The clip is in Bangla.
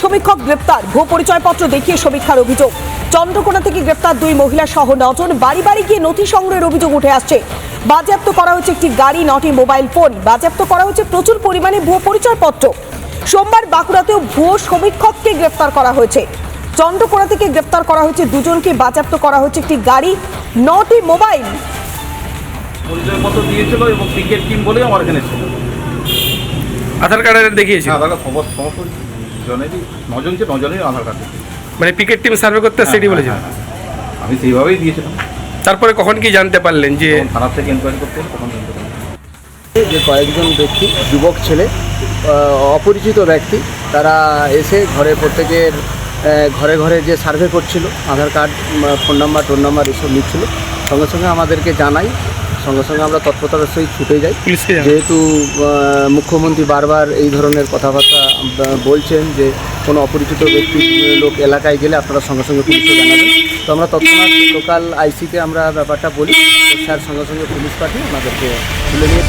সমীক্ষক গ্রেপ্তার। ভুয়ো পরিচয়পত্র দেখিয়ে সমীক্ষার অভিযোগ। চন্দ্রকোনা থেকে গ্রেপ্তার দুই মহিলা সহ নজন। বাড়ি বাড়ি গিয়ে নথি সংগ্রহের অভিযোগ উঠে আসছে। বাজেয়াপ্ত করা হয়েছে একটি গাড়ি নটি মোবাইল ফোন। বাজেয়াপ্ত করা হয়েছে প্রচুর পরিমাণে ভুয়ো পরিচয়পত্র। সোমবার বাঁকুড়াতেও ভুয়ো সমীক্ষককে গ্রেপ্তার করা হয়েছে। চন্দ্রকোনা থেকে গ্রেপ্তার করা হয়েছে দুজনকে। বাজেয়াপ্ত করা হয়েছে একটি গাড়ি নটি মোবাইল। পরিচয়পত্র দিয়েছিল এবং ক্রিকেট টিম বলেই আমার এখানে ছিল আধার কার্ডের দেখিয়েছিল। হ্যাঁ আধার কার্ড সমস্ত সমস্ত জনেরই নজন ছিল নজনেরই আধার কার্ড মানে পিকেট টিম সার্ভে করতে সেটি হ্যাঁ, বলেছিল হ্যাঁ, হ্যাঁ। আমি সেইভাবেই দিয়েছিলাম তারপরে কখন কি জানতে পারলেন যে থানার থেকে এনকোয়ারি করতে তখন জানতে পারলাম। যে কয়েকজন ব্যক্তি যুবক ছেলে অপরিচিত ব্যক্তি তারা এসে ঘরে প্রত্যেকের ঘরে ঘরে যে সার্ভে করছিল আধার কার্ড ফোন নাম্বার টোন নাম্বার এসব নিচ্ছিল সঙ্গে সঙ্গে আমাদেরকে জানাই সঙ্গে সঙ্গে আমরা তৎপরতার সহিত ছুটে যাই। যেহেতু মুখ্যমন্ত্রী বারবার এই ধরনের কথাবার্তা বলছেন যে কোনো অপরিচিত ব্যক্তি লোক এলাকায় গেলে আপনারা সঙ্গে সঙ্গে পুলিশকে জানাবেন। তো আমরা তৎক্ষণাৎ লোকাল আইসিকে আমরা ব্যাপারটা বলি। স্যার সঙ্গে সঙ্গে পুলিশ পাঠিয়ে আমাদেরকে তুলে নিয়ে